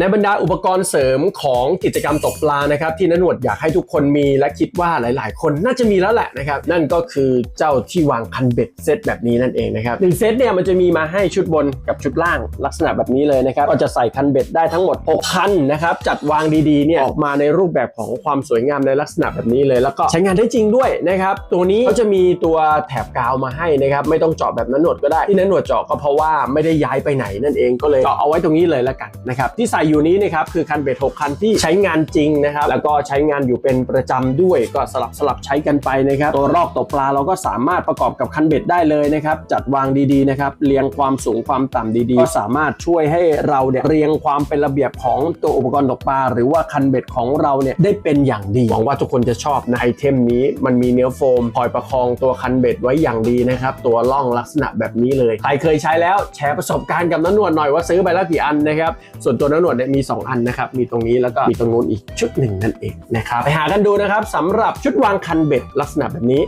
ในบรรดาอุปกรณ์เสริมของกิจกรรมตกปลานะครับ ที่นันหนวดอยากให้ทุกคนมีและคิดว่าหลาย ๆ คนน่าจะมีแล้วแหละนะครับ นั่นก็คือเจ้าที่วางคันเบ็ดเซตแบบนี้นั่นเองนะครับหนึ่งเซตเนี่ยมันจะมีมาให้ชุดบนกับชุดล่างลักษณะแบบนี้เลยนะครับก็จะใส่คันเบ็ดได้ทั้งหมด6คันนะครับจัดวางดีๆเนี่ยออกมาในรูปแบบของความสวยงามในลักษณะแบบนี้เลย แล้วก็ใช้งานได้จริงด้วยนะครับตัวนี้เขาจะมีตัวแถบกาวมาให้นะครับไม่ต้องเจาะแบบนันหนวดก็ได้ที่นันหนวดเจาะก็เพราะว่าไม่ได้ย้ายไปไหนนั่นเองก็เลยเจาะเอาไว้ตรงนี้เลยละกันนะครับที่ใส่อยู่นี้นะครับคือคันเบ็ด6คันที่ใช้งานจริงนะครับแล้วก็ใช้งานอยู่เป็นประจำด้วยก็สลับสลับใช้กันไปนะครับตัวรอกตกปลาเราก็สามารถประกอบกับคันเบ็ดได้เลยนะครับจัดวางดีๆนะครับเรียงความสูงความต่ำดีๆ ก็สามารถช่วยให้เราเนี่ยเรียงความเป็นระเบียบของตัวอุปกรณ์ตกปลา หรือว่าคันเบ็ดของเราเนี่ยได้เป็นอย่างดีหวังว่าทุกคนจะชอบนะไอเทมนี้มันมีเนื้อโฟมคอยประคองตัวคันเบ็ดไว้อย่างดีนะครับตัวล่องลักษณะแบบนี้เลยใครเคยใช้แล้วแชร์ประสบการณ์กับน้าหนวดหน่อยว่าซื้อไปแล้วกี่อันนะครับส่วนตัวน้าหนวดเนี่ยมี 2 อันนะครับ มีตรงนี้แล้วก็มีตรงนู้นอีกชุดหนึ่งนั่นเองนะครับไปหากันดูนะครับสำหรับชุดวางคันเบ็ดลักษณะแบบนี้